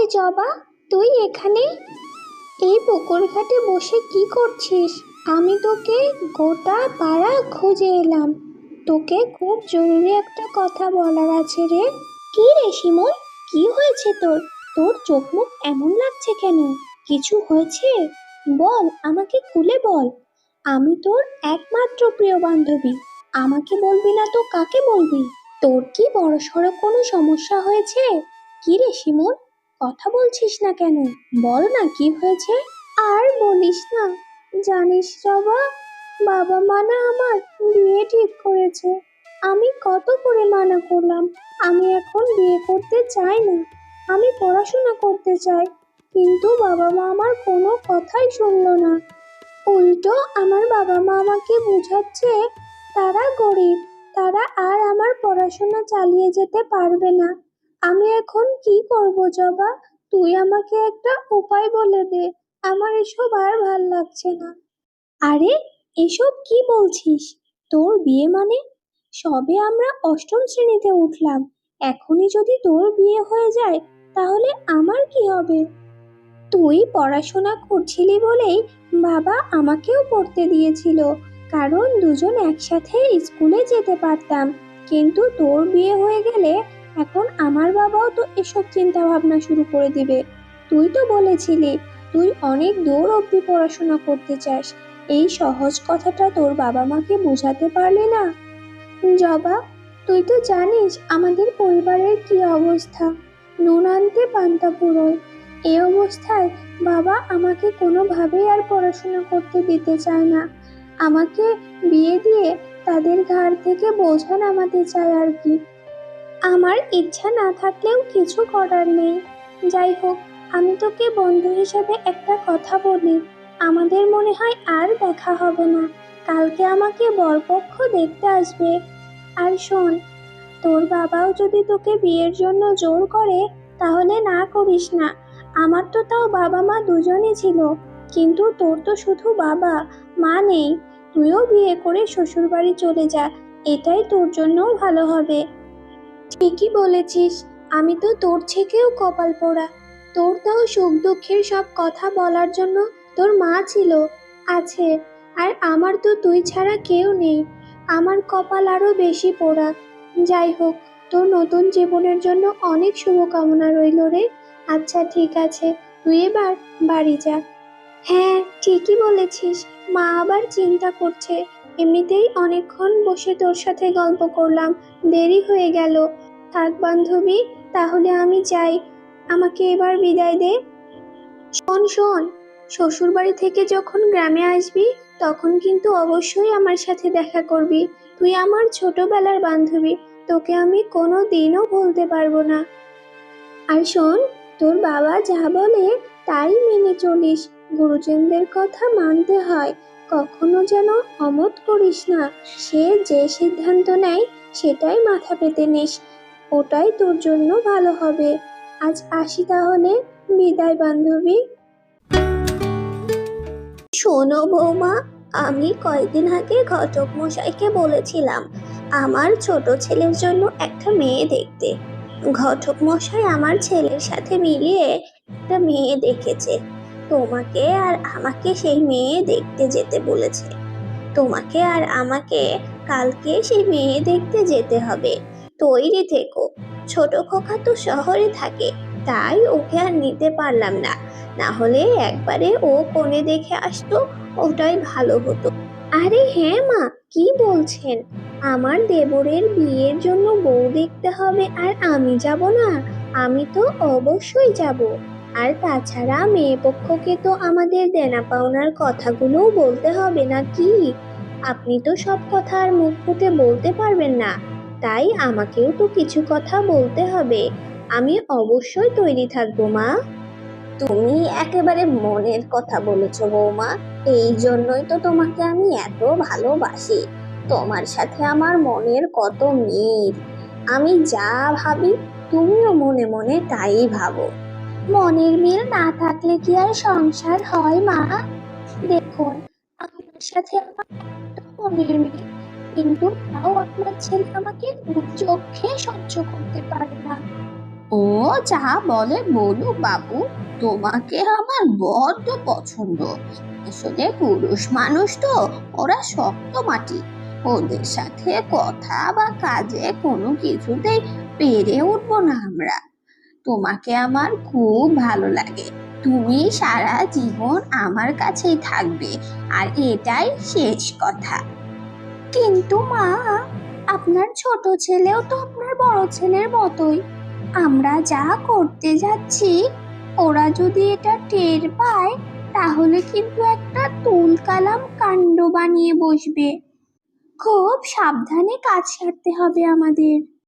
আরে জবা তুই এখানে? এই পুকুর ঘাটে বসে কি করছিস? আমি তোকে গোটা পাড়া খুঁজে এলাম। তোকে খুব জরুরি একটা কথা বলার আছে রে। কি রে শিমুল? কি হয়েছে তোর? তোর চোখ মুখ এমন লাগছে কেন? কিছু হয়েছে? বল, আমাকে খুলে বল। আমি তোর একমাত্র প্রিয় বান্ধবী। আমাকে বলবি না তো কাকে বলবি? তোর কি বড় বড়সড় কোনো সমস্যা হয়েছে? কি রে শিমুল? কথা বলছিস না কেন? বল না, কি হয়েছে? আর বলিস না। জানিস বাবা মা না আমার বিয়ে ঠিক করেছে। আমি কত করে মানা করলাম। আমি এখন বিয়ে করতে চাই না। আমি পড়াশোনা করতে চাই। কিন্তু বাবা মা আমার কোনো কথাই শুনলো না। উল্টো আমার বাবা মা আমাকে বোঝাচ্ছে, তারা গরিব। তারা আর আমার পড়াশোনা চালিয়ে যেতে পারবে না। আমি এখন কি করব, জবা? তুই আমাকে একটা উপায় বলে দে। আমার এসব আর ভালো লাগছে না। আরে, এসব কি বলছিস? তোর বিয়ে মানে? সবে আমরা অষ্টম শ্রেণীতে উঠলাম। এখনই যদি তোর বিয়ে হয়ে যায়, তাহলে আমার কি হবে? তুই পড়াশোনা করছিলি বলেই বাবা আমাকেও পড়তে দিয়েছিল। কারণ দুজন একসাথে স্কুলে যেতে পারতাম। কিন্তু তোর বিয়ে হয়ে গেলে এখন আমার বাবাও তো এসব চিন্তা ভাবনা শুরু করে দিবে। তুই তো বলেছিলি, তুই অনেক দূর অবধি পড়াশোনা করতে চাস। এই সহজ কথাটা তোর বাবা মাকে বোঝাতে পারলি না? জবা, তুই তো জানিস আমাদের পরিবারের কি অবস্থা। নুন আনতে পান্তা এই অবস্থায় বাবা আমাকে কোনোভাবেই আর পড়াশোনা করতে দিতে চায় না। আমাকে বিয়ে দিয়ে তাদের ঘাড় থেকে বোঝা নামাতে চায় আর কি। আমার ইচ্ছা না থাকলেও কিছু করার নেই। যাই হোক, আমি তোকে বন্ধু হিসেবে একটা কথা বলি। আমাদের মনে হয় আর দেখা হবে না। কালকে আমাকে বরপক্ষ দেখতে আসবে। আর শোন, তোর বাবাও যদি তোকে বিয়ের জন্য জোর করে, তাহলে না করিস না। আমার তো তাও বাবা মা দুজনই ছিল, কিন্তু তোর তো শুধু বাবা, মা নেই। তুইও বিয়ে করে শ্বশুরবাড়ি চলে যা, এটাই তোর জন্যও ভালো হবে। ঠিকই বলেছিস, আমি তো তোর থেকেও কপাল পোড়া। তোর তাও সুখ দুঃখের সব কথা বলার জন্য তোর মা ছিল, আছে, আর আমার তো তুই ছাড়া কেউ নেই। আমার কপাল আরও বেশি পোড়া। যাই হোক, তোর নতুন জীবনের জন্য অনেক শুভকামনা রইল রে। আচ্ছা ঠিক আছে, তুই এবার বাড়ি যা। হ্যাঁ ঠিকই বলেছিস, মা আবার চিন্তা করছে। এমনিতেই অনেকক্ষণ বসে তোর সাথে গল্প করলাম। দেরি হয়ে গেল। থাক বান্ধবী, তাহলে আমি যাই। আমাকে এবার বিদায় দে। শোন শোন, শ্বশুরবাড়ি থেকে যখন গ্রামে আসবি, তখন কিন্তু অবশ্যই আমার সাথে দেখা করবি। তুই আমার ছোটবেলার বান্ধবী, তোকে আমি কোনো দিনও ভুলতে পারব না। আর শোন, তোর বাবা যা বলে তাই মেনে চলিস। গুরুজনদের কথা মানতে হয়। কখনো যেন অমত করিস না। সে যে সিদ্ধান্ত নেয়, সেটাই মাথা পেতে নিস। ওটাই তোর জন্য ভালো হবে। আজ আসি তাহলে। বিদায়, বান্ধবী। শোনো বৌমা, আমি কয়েকদিন আগে ঘটক মশাইকে বলেছিলাম, আমার ছোট ছেলের জন্য একটা মেয়ে দেখতে। ঘটক মশাই আমার ছেলের সাথে মিলিয়ে একটা মেয়ে দেখেছে। তোমাকে আর আমাকে সেই মেয়ে দেখতে যেতে বলেছে। তোমাকে আর আমাকে কালকে সেই মেয়ে দেখতে যেতে হবে। তৈরি থেকো। ছোট খোকা তো শহরে থাকে, তাই ওকে আর নিতে পারলাম না। না হলে একবারে ও কোণে দেখে আসতো, ওটাই ভালো হতো। আরে হ্যাঁ মা, কি বলছেন? আমার দেবরের বিয়ের জন্য বউ দেখতে হবে আর আমি যাব না। আমি তো অবশ্যই যাব। আর তাছাড়া মেয়ে পক্ষকে তো আমাদের দেনা পাওনার কথাগুলোও বলতে হবে না কি? আপনি তো সব কথা আর মুখ ফুটে বলতে পারবেন না, তাই আমাকেও তো কিছু কথা বলতে হবে। আমি অবশ্যই তৈরি থাকব, মা। তুমি একেবারে মনের কথা বলেছ, বৌমা। এই জন্যই তো তোমাকে আমি এত ভালোবাসি। তোমার সাথে আমার মনের কত মিল। আমি যা ভাবি তুমিও মনে মনে তাই ভাবো। মনের মিল না থাকলে কি আর সংসার হয়, মা? দেখুন, আপনার সাথে আমার মনের মিল, কিন্তু তাও আপনার ছেলে আমাকে চোখে সহ্য করতে পারে না। ও যা বলে বলুক বাবু, তোমাকে আমার বড্ড পছন্দ। আসলে পুরুষ মানুষ তো, ওরা শক্ত মাটি। ওদের সাথে কথা বা কাজে কোনো কিছুতেই পেরে উঠবো না আমরা। তোমাকে আমার খুব ভালো লাগে। তুমি সারা জীবন আমার কাছেই থাকবে, আর এটাই শেষ কথা। কিন্তু মা, আপনার ছোট ছেলেও তো আপনার বড় ছেলের মতোই। আমরা যা করতে যাচ্ছি, ওরা যদি এটা টের পায়, তাহলে কিন্তু একটা তুল কালাম কাণ্ড বানিয়ে বসবে। খুব সাবধানে কাজ সারতে হবে আমাদের।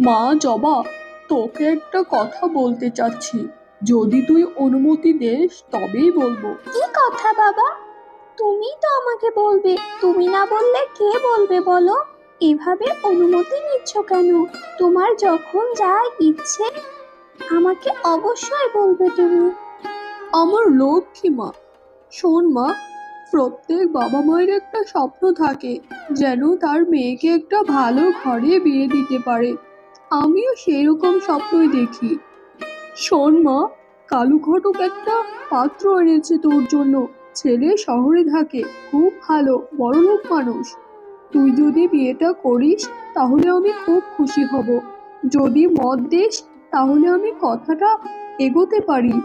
মা জবা তোকে একটা কথা বলতে চাচ্ছি। যদি তুই অনুমতি দেস তবেই বলব। কি কথা বাবা? তুমি তো আমাকে বলবে তুমি না বললে কে বলবে বলো? এভাবে অনুমতি নিচ্ছ কেন? তোমার যখন যা ইচ্ছে আমাকে অবশ্যই বলবে তুমি। আমার লক্ষ্মী মা শোন মা প্রত্যেক বাবা মায়ের একটা স্বপ্ন থাকে যেন তার মেয়েকে একটা ভালো ঘরে বিয়ে দিতে পারে। আমিও সেই রকম স্বপ্নই দেখি। শোন মা, কালু ঘটক একটা পাত্র এনেছে তোর জন্য। ছেলে শহরে থাকে, খুব ভালো বড়লোক মানুষ। তুই যদি বিয়েটা করিস, তাহলে আমি খুব খুশি হব। যদি মত দিস, তাহলে আমি কথাটা এগোতে পারি।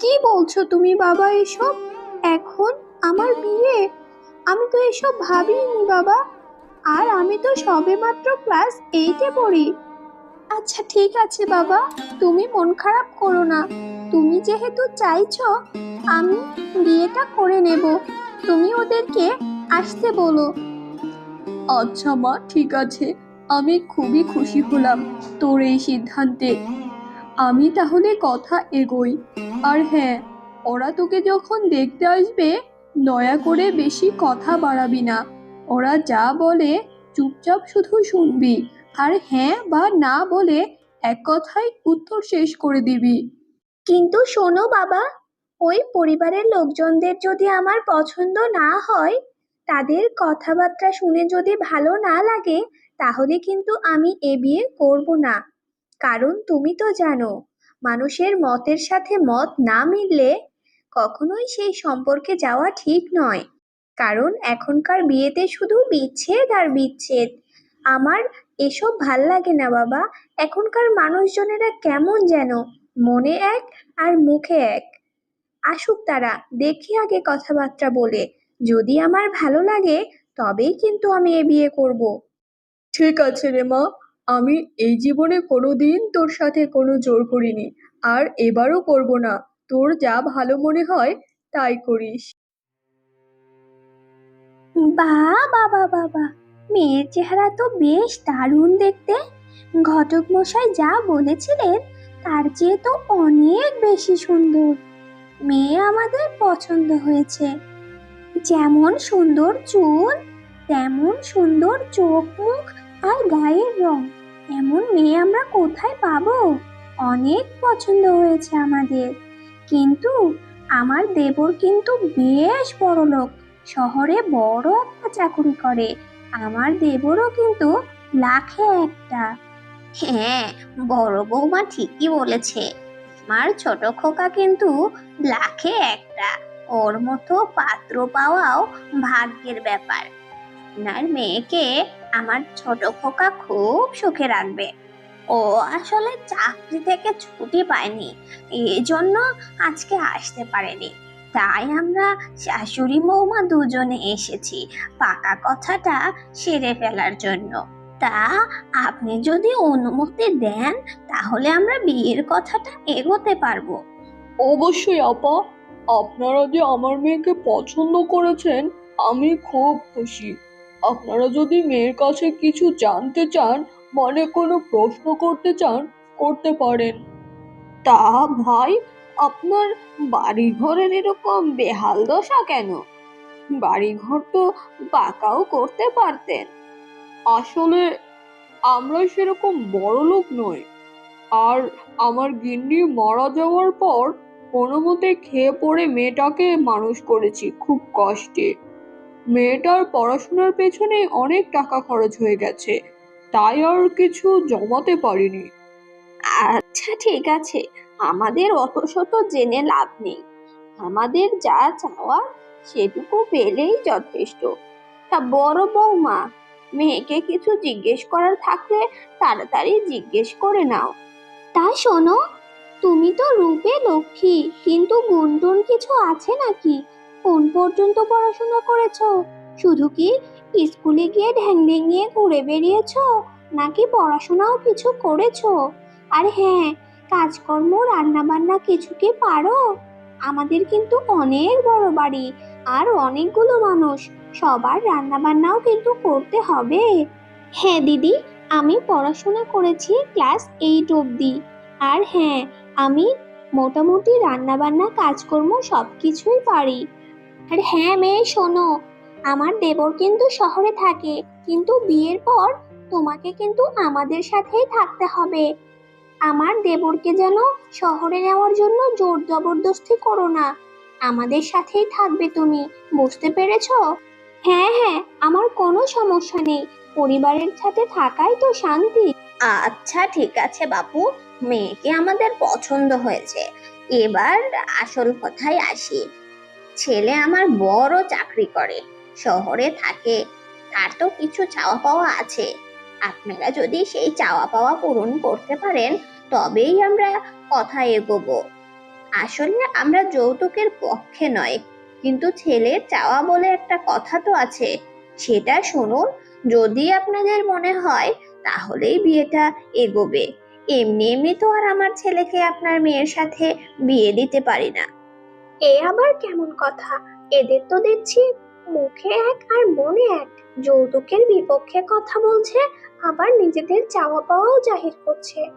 কি বলছো তুমি বাবা এসব? এখন আমার বিয়ে? আমি তো এসব ভাবিনি বাবা। আর আমি তো সবেমাত্র ক্লাস এইটে পড়ি। আচ্ছা ঠিক আছে বাবা। তুমি মন খারাপ করো না। তুমি যেহেতু চাইছো, আমি বিয়েটা করে নেব। তুমি ওদেরকে আসতে বলো। আচ্ছা মা, ঠিক আছে। আমি খুবই খুশি হলাম তোর এই সিদ্ধান্তে। আমি তাহলে কথা এগোই। আর হ্যাঁ ওরা তোকে যখন দেখতে আসবে, দয়া করে বেশি কথা বাড়াবি না। ওরা যা বলে, চুপচাপ শুধু শুনবি। আর হ্যাঁ বা না বলে এক কথায় উত্তর শেষ করে দিবি। কিন্তু শোনো বাবা, ওই পরিবারের লোকজনদের যদি আমার পছন্দ না হয়, তাদের কথাবার্তা শুনে যদি ভালো না লাগে, তাহলে কিন্তু আমি এ বিয়ে করব না। কারণ তুমি তো জানো, মানুষের মতের সাথে মত না মিললে কখনোই সেই সম্পর্কে যাওয়া ঠিক নয়। কারণ এখনকার বিয়েতে শুধু বিচ্ছেদ আর বিচ্ছেদ। আমার এসব ভালো লাগে না বাবা। এখনকার মানুষজনেরা কেমন যেন মনে এক আর মুখে এক। আসুক তারা দেখি আগে কথাবার্তা বলে। যদি আমার ভালো লাগে তবেই কিন্তু আমি এ বিয়ে করব। ঠিক আছে রে মা আমি এই জীবনে কোনোদিন তোর সাথে কোনো জোর করিনি। আর এবারও করব না। তোর যা ভালো মনে হয় তাই করিস। বাহ বাবা বাবা মেয়ের চেহারা তো বেশ দারুণ দেখতে। ঘটক মশাই যা বলেছিলেন, তার চেয়ে তো অনেক বেশি সুন্দর। মেয়ে আমাদের পছন্দ হয়েছে। যেমন সুন্দর চুল, তেমন সুন্দর চোখ, মুখ আর গায়ের রং। এমন মেয়ে আমরা কোথায় পাবো? অনেক পছন্দ হয়েছে আমাদের। কিন্তু আমার দেবর কিন্তু বেশ বড় লোক শহরে বড় একটা চাকরি করে। আমার দেবরও কিন্তু লাখে একটা। হ্যাঁ বড় বৌমা ঠিকই বলেছে। আমার ছোট খোকা কিন্তু লাখে একটা। ওর মতো পাত্র পাওয়াও ভাগ্যের ব্যাপার। আপনার মেয়েকে আমার ছোট খোকা খুব সুখে রাখবে। ও আসলে চাকরি থেকে ছুটি পায়নি। এই জন্য আজকে আসতে পারেনি। তাই আমরা শাশুড়ি বৌমা দুজনে এসেছি। পাকা কথাটা সেরে ফেলার জন্য। তা আপনি যদি অনুমতি দেন, তাহলে আমরা বিয়ের কথাটা এগোতে পারব। অবশ্যই, আপা। আপনারা যে আমার মেয়েকে পছন্দ করেছেন, আমি খুব খুশি। আপনারা যদি মেয়ের কাছে কিছু জানতে চান মানে কোনো প্রশ্ন করতে চান, করতে পারেন। তা, ভাই আপনার বাড়ি ঘরের এরকম বেহাল দশা কেন? বাড়িঘর তো পাকাও করতে পারতেন। আসলে আমরা সেরকম বড় লোক নই। আর আমার গিন্নি মারা যাওয়ার পর কোনো মতে খেয়ে পড়ে মেয়েটাকে মানুষ করেছি খুব কষ্টে। মেয়েটার পড়াশোনার পেছনে অনেক টাকা খরচ হয়ে গেছে, তাই আর কিছু জমাতে পারিনি। আচ্ছা ঠিক আছে। আমাদের অত শত জেনে লাভ নেই। আমাদের যা চাওয়া সেটুকু পেলেই যথেষ্ট। তা বড় বৌমা, মেয়েকে কিছু জিজ্ঞেস করার থাকলে তাড়াতাড়ি জিজ্ঞেস করে নাও। তা শোনো, তুমি তো রূপে লক্ষ্মী, কিন্তু গুণটুন কিছু আছে নাকি? কোন পর্যন্ত পড়াশোনা করেছ? শুধু কি স্কুলে গিয়ে ঢ্যাং ডেঙিয়ে ঘুরে বেরিয়েছো নাকি পড়াশোনাও কিছু করেছ? আর হ্যাঁ কাজকর্ম রান্না বান্না কিছু কি পারো। আমাদের কিন্তু অনেক বড় বাড়ি আর অনেকগুলো মানুষ। সবার রান্না বান্নাও কিন্তু করতে হবে। হ্যাঁ দিদি, আমি পড়াশোনা করেছি ক্লাস এইট অবধি। আর হ্যাঁ আমি মোটামুটি রান্নাবান্না, কাজকর্ম সব কিছুই পারি। আর হ্যাঁ মেয়ে, শোনো, আমার দেবর কিন্তু শহরে থাকে। কিন্তু বিয়ের পর তোমাকে কিন্তু আমাদের সাথেই থাকতে হবে। আমার দেবরকে যেন শহরে নেওয়ার জন্য জোর জবরদস্তি করো না। আমাদের সাথেই থাকবে তুমি, বুঝতে পেরেছ? হ্যাঁ হ্যাঁ আমার কোনো সমস্যা নেই। পরিবারের সাথে থাকাই তো শান্তি। আচ্ছা ঠিক আছে বাপু, মেয়েকে আমাদের পছন্দ হয়েছে। এবার আসল কথায় আসি। ছেলে আমার বড় চাকরি করে, শহরে থাকে। তার তো কিছু চাওয়া পাওয়া আছে। আপনারা যদি সেই চাওয়া পাওয়া পূরণ করতে পারেন, তবেই আমরা কথা এগোবো। আসলে আমরা যৌতুকের পক্ষে নয়, কিন্তু ছেলের চাওয়া বলে একটা কথা তো আছে। সেটা শুনুন, যদি আপনাদের মনে হয়, তাহলেই বিয়েটা এগোবে। এমনি এমনি তো আর আমার ছেলেকে আপনার মেয়ের সাথে বিয়ে দিতে পারি না। এ আবার কেমন কথা? এদের তো দেখছি মুখে এক আর মনে এক। যৌতুকের বিপক্ষে কথা বলছে আবার নিজেদের চাওয়া পাওয়াও জাহির করছে।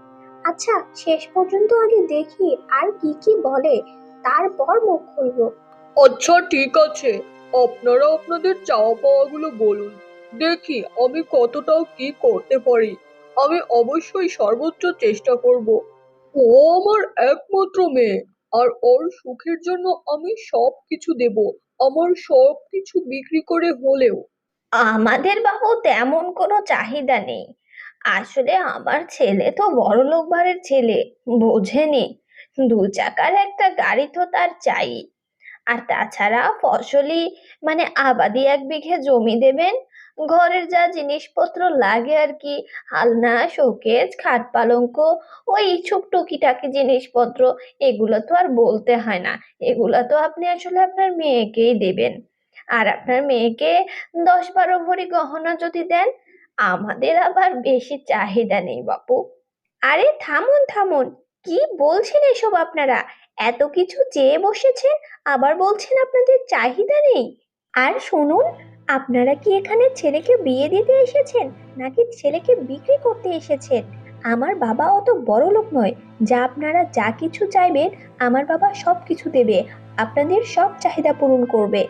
আচ্ছা শেষ পর্যন্ত আগে দেখি আর কি কি বলে, তারপর মুখ খুলবো। আচ্ছা ঠিক আছে। আপনারা আপনাদের চাওয়া পাওয়াগুলো বলুন। দেখি আমি কতটাও কি করতে পারি। আমি অবশ্যই সর্বোচ্চ চেষ্টা করব। ও আমার একমাত্র মেয়ে। আর ওর সুখের জন্য আমি সব কিছু দেব। আমার সব কিছু বিক্রি করে হলেও। আমাদের বাবু তেমন কোনো চাহিদা নেই। আসলে আমার ছেলে তো বড়লোক বাড়ির ছেলে, বোঝেনি। দু চাকার একটা গাড়ি তো তার চাই। আর তাছাড়া ফসলি মানে আবাদি এক বিঘে জমি দেবেন? ঘরের যা জিনিসপত্র লাগে আর কি আলনা শোকেজ, খাট পালঙ্ক, ওই ছুক টুকিটাকি জিনিসপত্র, এগুলো তো আর বলতে হয় না। এগুলো তো আপনি আসলে আপনার মেয়েকেই দেবেন। আর আপনার মেয়েকে দশ বারো ভরি গহনা যদি দেন, আমাদের আবার বেশি চাহিদা নেই বাপু। আরে থামুন থামুন, কি বলছেন এসব আপনারা? এত কিছু চেয়ে বসেছেন, আবার বলছেন আপনাদের চাহিদা নেই। আর শুনুন, আপনারা কি এখানে ছেলেকে বিয়ে দিতে এসেছেন, নাকি ছেলেকে বিক্রি করতে এসেছেন? আমার বাবা অত বড় লোক নয়, যা আপনারা যা কিছু চাইবেন, আমার বাবা সব কিছু দেবে, আপনাদের সব চাহিদা পূরণ করবে।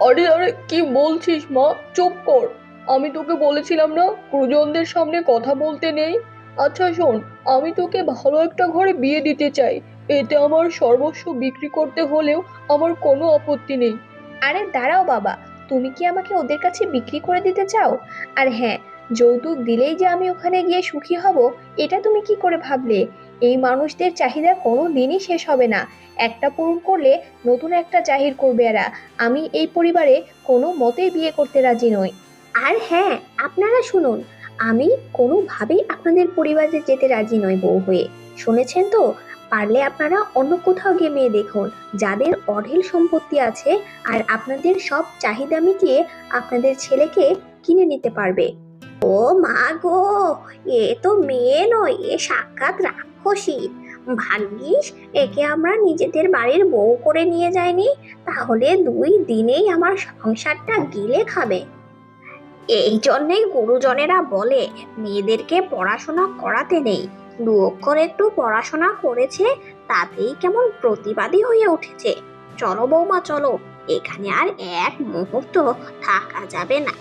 আরে আরে, কি বলছিস মা? চুপ কর। আমি তোকে বলেছিলাম না, গুরুজনদের সামনে কথা বলতে নেই? আচ্ছা শোন, আমি তোকে ভালো একটা ঘরে বিয়ে দিতে চাই। এতে আমার সর্বস্ব বিক্রি করতে হলেও আমার কোনো আপত্তি নেই। আরে, দাঁড়াও বাবা। তুমি কি আমাকে ওদের কাছে বিক্রি করে দিতে চাও? আর হ্যাঁ যৌতুক দিলেই যে আমি ওখানে গিয়ে সুখী হব, এটা তুমি কি করে ভাবলে? এই মানুষদের চাহিদা কোনো দিনই শেষ হবে না। একটা পূরণ করলে নতুন একটা জাহির করবে এরা। আমি এই পরিবারে কোনো মতেই বিয়ে করতে রাজি নই। আর হ্যাঁ আপনারা শুনুন, আমি কোনোভাবেই আপনাদের পরিবারে যেতে রাজি নই বউ হয়ে। শুনেছেন তো? পারলে আপনারা অন্য কোথাও গিয়ে মেয়ে দেখুন, যাদের অঢেল সম্পত্তি আছে আর আপনাদের সব চাহিদা মিটিয়ে আপনাদের ছেলেকে কিনে নিতে পারবে। ও মা গো, এ তো মেয়ে নয়, এ সাক্ষাৎ রাক্ষসী ভাগ্যিস, একে আমরা নিজেদের বাড়ির বউ করে নিয়ে যাইনি, তাহলে দুই দিনেই আমার সংসারটা গিলে খাবে। এই জন্যেই গুরুজনেরা বলে, মেয়েদেরকে পড়াশোনা করাতে নেই। দু অক্ষর একটু পড়াশোনা করেছে, তাতেই কেমন প্রতিবাদী হয়ে উঠেছে। চলো বৌমা, চলো, এখানে আর এক মুহূর্ত থাকা যাবে না।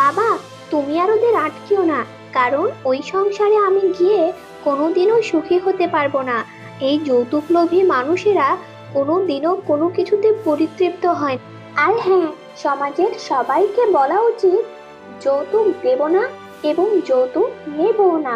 বাবা, তুমি আর ওদের আটকিও না, কারণ ওই সংসারে আমি গিয়ে কোনোদিনও সুখী হতে পারব না। এই যৌতুক লোভী মানুষেরা কোনোদিনও কোনো কিছুতে পরিতৃপ্ত হয় আর হ্যাঁ সমাজের সবাইকে বলা উচিত, যৌতুক দেব না এবং যৌতুক নেবও না।